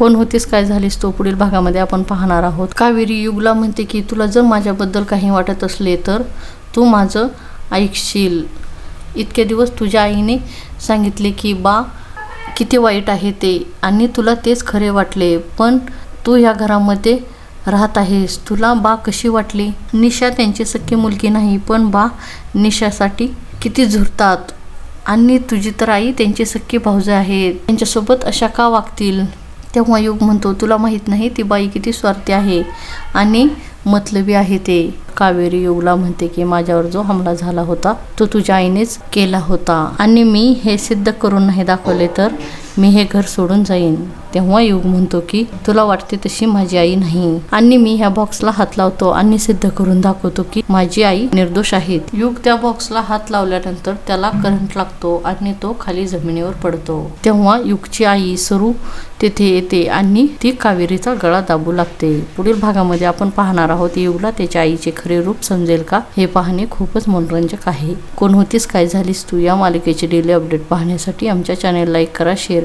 कोण होतीस काय झालीस तो पुढील भागामध्ये आपण पाहणार आहोत. कावेरी युगला म्हणते की तुला जर माझ्याबद्दल काही वाटत असले तर तू माझं ऐकशील. इतके दिवस तुझ्या आईने सांगितले की बा किती वाईट आहे ते आणि तुला तेच खरे वाटले पण तू ह्या घरामध्ये राहत आहेस. तुला बा कशी वाटली? निशा त्यांची सख्खी मुलगी नाही पण बा निशासाठी किती झुरतात. आणि तुझी तर आई त्यांची सख्खी भाऊज आहेत. त्यांच्यासोबत अशा का वागतील? तेव्हा योग म्हणतो तुला माहीत नाही ती बाई किती स्वार्थी आहे आणि मतलबी आहे ते. कावेरी युगला म्हणते की माझ्यावर जो हमला झाला होता तो तुझ्या आईनेच केला होता आणि मी हे सिद्ध करून नाही दाखवले तर मी हे घर सोडून जाईन. तेव्हा युग म्हणतो की तुला वाटते तशी माझी आई नाही. आणि मी ह्या बॉक्सला हात लावतो आणि सिद्ध करून दाखवतो की माझी आई निर्दोष आहेत. युग त्या बॉक्सला हात लावल्यानंतर त्याला करंट लागतो आणि तो खाली जमिनीवर पडतो. तेव्हा युगची आई सरू तेथे येते आणि ती कावेरीचा गळा दाबू लागते. पुढील भागामध्ये आपण पाहणार आहोत युगला त्याच्या आईचे खरे रूप समजेल का? हे पाहणे खूपच मनोरंजक आहे. कोण होतीस? काय झालीस तू? या मालिकेचे डेली अपडेट पाहण्यासाठी आमच्या चॅनेल लाईक करा शेअर